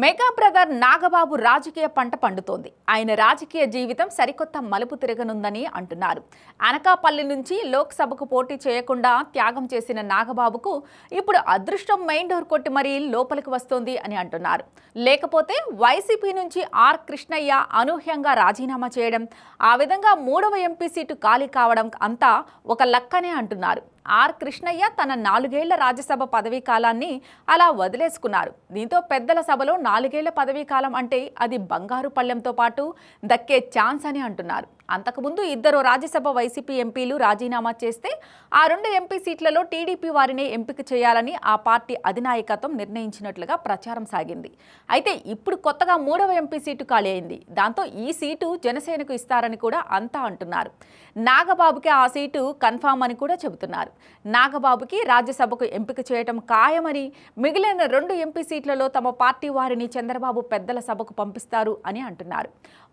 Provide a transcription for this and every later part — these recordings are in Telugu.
మెగా బ్రదర్ నాగబాబు రాజకీయ పంట పండుతోంది. ఆయన రాజకీయ జీవితం సరికొత్త మలుపు తిరగనుందని అంటున్నారు. అనకాపల్లి నుంచి లోక్సభకు పోటీ చేయకుండా త్యాగం చేసిన నాగబాబుకు ఇప్పుడు అదృష్టం మెయిన్ డోర్ కొట్టి మరీ లోపలికి వస్తోంది అని అంటున్నారు. లేకపోతే వైసీపీ నుంచి ఆర్ కృష్ణయ్య అనూహ్యంగా రాజీనామా చేయడం ఆ విధంగా మూడవ ఎంపీ సీటు ఖాళీ కావడం అంతా ఒక లక్కనే అంటున్నారు. ఆర్ కృష్ణయ్య తన నాలుగేళ్ళ రాజ్యసభ పదవీ కాలాన్ని అలా వదిలేసుకున్నారు. దీంతో పెద్దల సభలో నాలుగేళ్ళ పదవీ కాలం అంటే అది బంగారు పళ్ళెంతో పాటు దక్కే ఛాన్స్ అని అంటున్నారు. అంతకుముందు ఇద్దరు రాజ్యసభ వైసీపీ ఎంపీలు రాజీనామా చేస్తే ఆ రెండు ఎంపీ సీట్లలో టీడీపీ వారిని ఎంపిక చేయాలని ఆ పార్టీ అధినాయకత్వం నిర్ణయించినట్లుగా ప్రచారం సాగింది. అయితే ఇప్పుడు కొత్తగా మూడవ ఎంపీ సీటు ఖాళీ అయింది. దాంతో ఈ సీటు జనసేనకు ఇస్తారని కూడా అంతా అంటున్నారు. నాగబాబుకి ఆ సీటు కన్ఫామ్ అని కూడా చెబుతున్నారు. నాగబాబుకి రాజ్యసభకు ఎంపిక చేయటం ఖాయమని మిగిలిన రెండు ఎంపీ సీట్లలో తమ పార్టీ వారిని చంద్రబాబు పెద్దల సభకు పంపిస్తారు అని అంటున్నారు.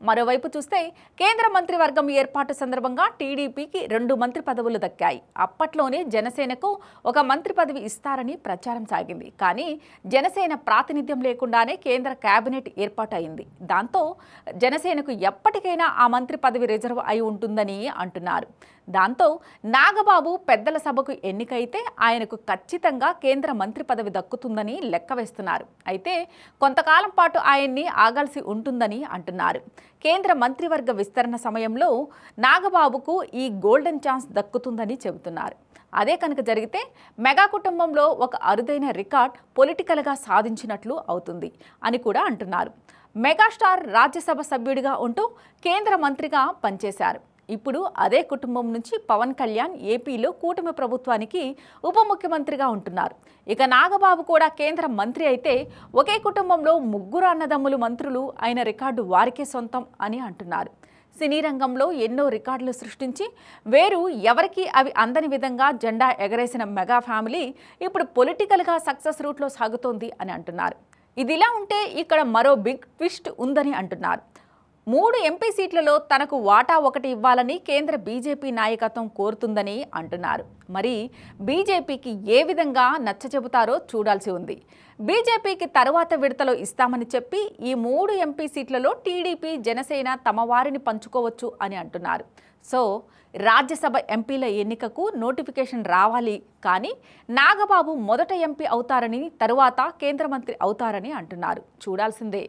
మరోవైపు చూస్తే కేంద్ర మంత్రివర్గం ఏర్పాటు సందర్భంగా టీడీపీకి రెండు మంత్రి పదవులు దక్కాయి. అప్పట్లోనే జనసేనకు ఒక మంత్రి పదవి ఇస్తారని ప్రచారం సాగింది. కానీ జనసేన ప్రాతినిధ్యం లేకుండానే కేంద్ర కేబినెట్ ఏర్పాటైంది దాంతో జనసేనకు ఎప్పటికైనా ఆ మంత్రి పదవి రిజర్వ్ అయి ఉంటుందని అంటున్నారు. దాంతో నాగబాబు పెద్దల సభకు ఎన్నికైతే ఆయనకు ఖచ్చితంగా కేంద్ర మంత్రి పదవి దక్కుతుందని లెక్క వేస్తున్నారు. అయితే కొంతకాలం పాటు ఆయన్ని ఆగాల్సి ఉంటుందని అంటున్నారు. కేంద్ర మంత్రివర్గ విస్తరణ సమయంలో నాగబాబుకు ఈ గోల్డెన్ ఛాన్స్ దక్కుతుందని చెబుతున్నారు. అదే కనుక జరిగితే మెగా కుటుంబంలో ఒక అరుదైన రికార్డ్ పొలిటికల్గా సాధించినట్లు అవుతుంది అని కూడా అంటున్నారు. మెగాస్టార్ రాజ్యసభ సభ్యుడిగా ఉంటూ కేంద్ర మంత్రిగా పనిచేశారు. ఇప్పుడు అదే కుటుంబం నుంచి పవన్ కళ్యాణ్ ఏపీలో కూటమి ప్రభుత్వానికి ఉప ముఖ్యమంత్రిగా ఉంటున్నారు. ఇక నాగబాబు కూడా కేంద్ర మంత్రి అయితే ఒకే కుటుంబంలో ముగ్గురు అన్నదమ్ములు మంత్రులు అయిన రికార్డు వారికే సొంతం అని అంటున్నారు. సినీ రంగంలో ఎన్నో రికార్డులు సృష్టించి వేరు ఎవరికి అవి అందని విధంగా జెండా ఎగరేసిన మెగా ఫ్యామిలీ ఇప్పుడు పొలిటికల్గా సక్సెస్ రూట్లో సాగుతోంది అని అంటున్నారు. ఇదిలా ఉంటే ఇక్కడ మరో బిగ్ ట్విస్ట్ ఉందని అంటున్నారు. మూడు ఎంపీ సీట్లలో తనకు వాటా ఒకటి ఇవ్వాలని కేంద్ర బీజేపీ నాయకత్వం కోరుతుందని అంటున్నారు. మరి బీజేపీకి ఏ విధంగా నచ్చచెబుతారో చూడాల్సి ఉంది. బీజేపీకి తరువాత విడతలో ఇస్తామని చెప్పి ఈ మూడు ఎంపీ సీట్లలో టీడీపీ జనసేన తమ వారిని పంచుకోవచ్చు అని అంటున్నారు. సో రాజ్యసభ ఎంపీల ఎన్నికకు నోటిఫికేషన్ రావాలి కానీ నాగబాబు మొదట ఎంపీ అవుతారని తరువాత కేంద్ర మంత్రి అవుతారని అంటున్నారు. చూడాల్సిందే.